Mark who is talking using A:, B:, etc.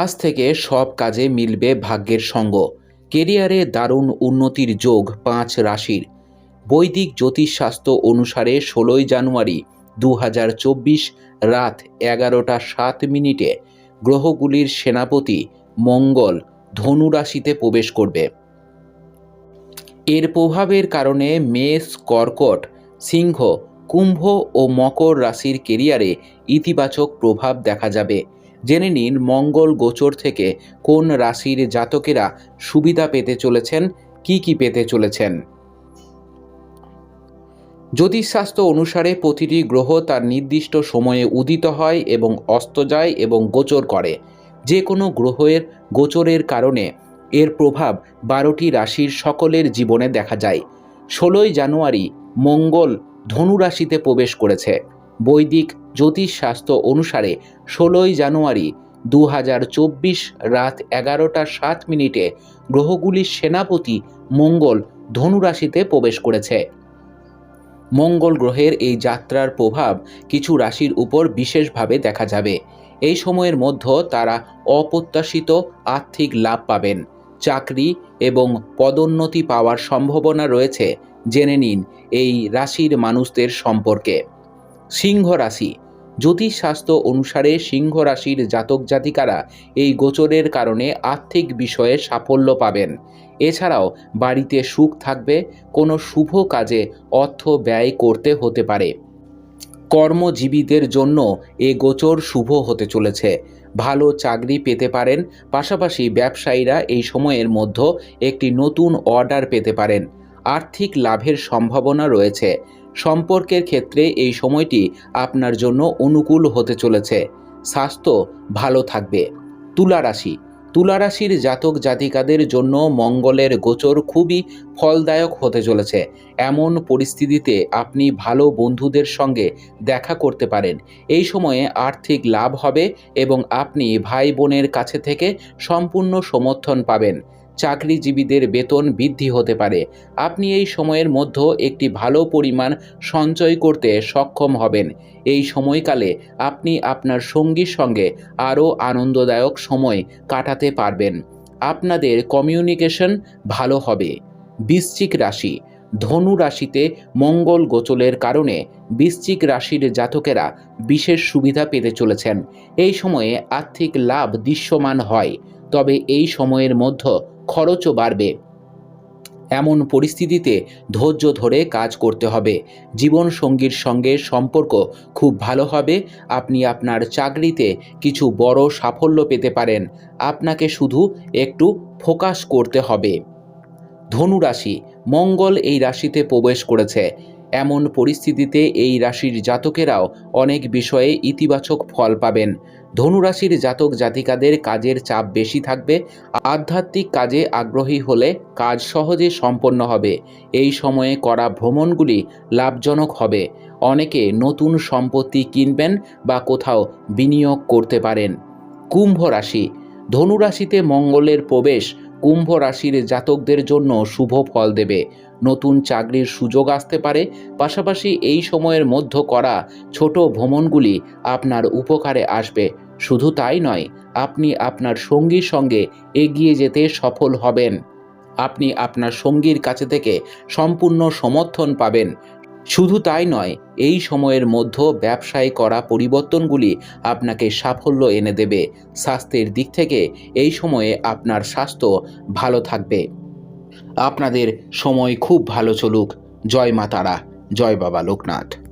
A: আজ থেকে সব কাজে মিলবে ভাগ্যের সঙ্গ। কেরিয়ারে দারুণ উন্নতির যোগ পাঁচ রাশির। বৈদিক জ্যোতিষশাস্ত্র অনুসারে ষোলোই জানুয়ারি দু হাজার চব্বিশ রাত এগারোটা সাত মিনিটে গ্রহগুলির সেনাপতি মঙ্গল ধনু রাশিতে প্রবেশ করবে। এর প্রভাবের কারণে মেষ, কর্কট, সিংহ, কুম্ভ ও মকর রাশির কেরিয়ারে ইতিবাচক প্রভাব দেখা যাবে। জেনে নিন মঙ্গল গোচর থেকে কোন রাশির জাতকেরা সুবিধা পেতে চলেছেন, কি কি পেতে চলেছেন। জ্যোতিষশাস্ত্র অনুসারে প্রতিটি গ্রহ তার নির্দিষ্ট সময়ে উদিত হয় এবং অস্ত যায় এবং গোচর করে। যে কোনো গ্রহের গোচরের কারণে এর প্রভাব বারোটি রাশির সকলের জীবনে দেখা যায়। ষোলোই জানুয়ারি মঙ্গল ধনু রাশিতে প্রবেশ করেছে। বৈদিক জ্যোতিষশাস্ত্র অনুসারে ষোলোই জানুয়ারি দু হাজার চব্বিশ রাত এগারোটা সাত মিনিটে গ্রহগুলির সেনাপতি মঙ্গল ধনু রাশিতে প্রবেশ করেছে। মঙ্গল গ্রহের এই যাত্রার প্রভাব কিছু রাশির উপর বিশেষভাবে দেখা যাবে। এই সময়ের মধ্যে তারা অপ্রত্যাশিত আর্থিক লাভ পাবেন, চাকরি এবং পদোন্নতি পাওয়ার সম্ভাবনা রয়েছে। জেনে নিন এই রাশির মানুষদের সম্পর্কে। সিংহ রাশি জ্যোতিষশাস্ত্র অনুসারে সিংহ রাশির জাতক জাতিকারা এই গোচরের কারণে আর্থিক বিষয়ে সাফল্য পাবেন। এছাড়াও বাড়িতে সুখ থাকবে, কোনো শুভ কাজে অর্থ ব্যয় করতে হতে পারে। কর্মজীবীদের জন্য এ গোচর শুভ হতে চলেছে। ভালো চাকরি পেতে পারেন, পাশাপাশি ব্যবসায়ীরা এই সময়ের মধ্যে একটি নতুন অর্ডার পেতে পারেন। আর্থিক লাভের সম্ভাবনা রয়েছে। সম্পর্কের ক্ষেত্রে এই সময়টি আপনার জন্য অনুকূল হতে চলেছে। স্বাস্থ্য ভালো থাকবে। তুলা রাশি। তুলা রাশির জাতক জাতিকাদের জন্য মঙ্গলের গোচর খুবই ফলদায়ক হতে চলেছে। এমন পরিস্থিতিতে আপনি ভালো বন্ধুদের সঙ্গে দেখা করতে পারেন। এই সময়ে আর্থিক লাভ হবে এবং আপনি ভাই বোনের কাছে থেকে সম্পূর্ণ সমর্থন পাবেন। চাকরিজীবীদের বেতন বৃদ্ধি হতে পারে। আপনি এই সময়ের মধ্যে একটি ভালো পরিমাণ সঞ্চয় করতে সক্ষম হবেন। এই সময়কালে আপনি আপনার সঙ্গীর সঙ্গে আরও আনন্দদায়ক সময় কাটাতে পারবেন। আপনাদের কমিউনিকেশন ভালো হবে। বৃশ্চিক রাশি। ধনু রাশিতে মঙ্গল গোচলের কারণে বৃশ্চিক রাশির জাতকেরা বিশেষ সুবিধা পেতে চলেছেন। এই সময়ে আর্থিক লাভ দৃশ্যমান হয়। তবে এই সময়ের মধ্যে খরচও বাড়বে। এমন পরিস্থিতিতে ধৈর্য ধরে কাজ করতে হবে। জীবন সঙ্গীর সঙ্গে সম্পর্ক খুব ভালো হবে। আপনি আপনার চাকরিতে কিছু বড় সাফল্য পেতে পারেন। আপনাকে শুধু একটু ফোকাস করতে হবে। ধনু রাশি মঙ্গল এই রাশিতে প্রবেশ করেছে। এমন পরিস্থিতিতে এই রাশির জাতকেরাও অনেক বিষয়ে ইতিবাচক ফল পাবেন। ধনুরাশির জাতক জাতিকাদের কাজের চাপ বেশি থাকবে, আধ্যাত্মিক কাজে আগ্রহী হলে কাজ সহজে সম্পন্ন হবে। এই সময়ে করা ভ্রমণগুলি লাভজনক হবে। অনেকে নতুন সম্পত্তি কিনবেন বা কোথাও বিনিয়োগ করতে পারেন। কুম্ভ রাশি। ধনুরাশিতে মঙ্গলের প্রবেশ কুম্ভ রাশির জাতকদের জন্য শুভ ফল দেবে। নতুন চাকরির সুযোগ আসতে পারে, পাশাপাশি এই সময়ের মধ্য করা ছোট ভ্রমণগুলি আপনার উপকারে আসবে। শুধু তাই নয়, আপনি আপনার সঙ্গীর সঙ্গে এগিয়ে যেতে সফল হবেন। আপনি আপনার সঙ্গীর কাছে থেকে সম্পূর্ণ সমর্থন পাবেন। শুধু তাই নয়, এই সময়ের মধ্যে ব্যবসায় করা পরিবর্তনগুলি আপনাকে সাফল্য এনে দেবে। স্বাস্থ্যের দিক থেকে এই সময়ে আপনার স্বাস্থ্য ভালো থাকবে। আপনাদের সময় খুব ভালো চলুক। জয় মা তারা জয় বাবা লোকনাথ।